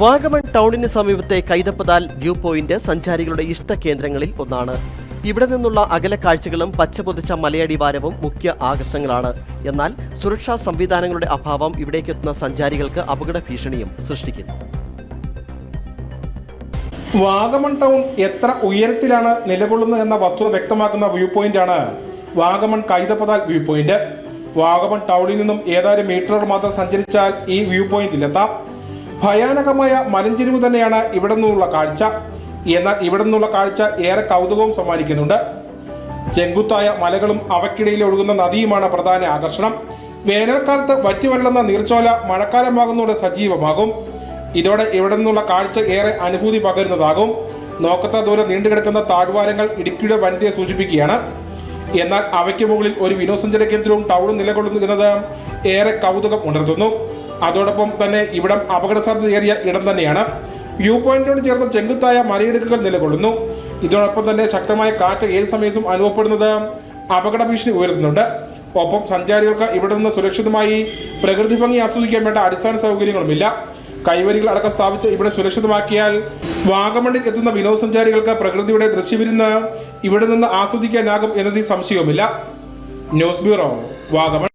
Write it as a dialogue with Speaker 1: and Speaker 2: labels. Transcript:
Speaker 1: വാഗമൺ ടൗണിന് സമീപത്തെ Kaithappathal view point സഞ്ചാരികളുടെ ഇഷ്ട കേന്ദ്രങ്ങളിൽ ഒന്നാണ്. ഇവിടെ നിന്നുള്ള അകല കാഴ്ചകളും പച്ചപൊതിച്ച മലയടിവാരവും മുഖ്യ ആകർഷണങ്ങളാണ്. എന്നാൽ സുരക്ഷാ സംവിധാനങ്ങളുടെ അഭാവം ഇവിടേക്കെത്തുന്ന സഞ്ചാരികൾക്ക് അപകട ഭീഷണിയും സൃഷ്ടിക്കുന്നു.
Speaker 2: വാഗമൺ ടൗൺ എത്ര ഉയരത്തിലാണ് നിലകൊള്ളുന്നത് എന്ന വസ്തുത വ്യക്തമാക്കുന്ന വ്യൂ പോയിന്റ് ആണ് വാഗമൺ കൈതപ്പതാൽ വ്യൂ പോയിന്റ്. വാഗമൺ ടൗണിൽ നിന്നും ഏതാനും മീറ്ററുകൾ മാത്രം സഞ്ചരിച്ചാൽ ഈ വ്യൂ പോയിന്റിലെത്താം. ഭയാനകമായ മലഞ്ചെരിവ് തന്നെയാണ് ഇവിടെ നിന്നുള്ള കാഴ്ച. എന്നാൽ ഇവിടെ നിന്നുള്ള കാഴ്ച ഏറെ കൗതുകവും സമ്മാനിക്കുന്നുണ്ട്. ചെങ്കുത്തായ മലകളും അവക്കിടയിൽ ഒഴുകുന്ന നദിയുമാണ് പ്രധാന ആകർഷണം. വേനൽക്കാലത്ത് വറ്റിവള്ളുന്ന നീർച്ചോല മഴക്കാലമാകുന്നതോടെ സജീവമാകും. ഇതോടെ ഇവിടെ നിന്നുള്ള കാഴ്ച ഏറെ അനുഭൂതി പകരുന്നതാകും. നോക്കത്ത ദൂരെ നീണ്ടുകിടക്കുന്ന താഴ്വാരങ്ങൾ ഇടുക്കിയുടെ വനിതയെ സൂചിപ്പിക്കുകയാണ്. എന്നാൽ അവയ്ക്ക് മുകളിൽ ഒരു വിനോദസഞ്ചാര കേന്ദ്രവും ടൗണും നിലകൊള്ളുന്നു എന്നത് ഏറെ കൗതുകം ഉണർത്തുന്നു. അതോടൊപ്പം തന്നെ ഇവിടം അപകട സാധ്യതയേറിയ ഇടം തന്നെയാണ്. വ്യൂ പോയിന്റിനോട് ചേർന്ന ചെങ്കുത്തായ മലയിടുക്കുകൾ നിലകൊള്ളുന്നു. ഇതോടൊപ്പം തന്നെ ശക്തമായ കാറ്റ് ഏത് സമയത്തും അനുഭവപ്പെടുന്നത് അപകട ഭീഷണി ഉയർത്തുന്നുണ്ട്. ഒപ്പം സഞ്ചാരികൾക്ക് ഇവിടെ നിന്ന് സുരക്ഷിതമായി പ്രകൃതി ഭംഗി ആസ്വദിക്കാൻ വേണ്ട അടിസ്ഥാന സൗകര്യങ്ങളുമില്ല. കൈവരികൾ അടക്കം സ്ഥാപിച്ച് ഇവിടെ സുരക്ഷിതമാക്കിയാൽ വാഗമണ്ണിൽ എത്തുന്ന വിനോദസഞ്ചാരികൾക്ക് പ്രകൃതിയുടെ ദൃശ്യവിരുന്ന് ഇവിടെ നിന്ന് ആസ്വദിക്കാനാകും എന്നതിൽ സംശയവുമില്ല. News bureau Vagamon.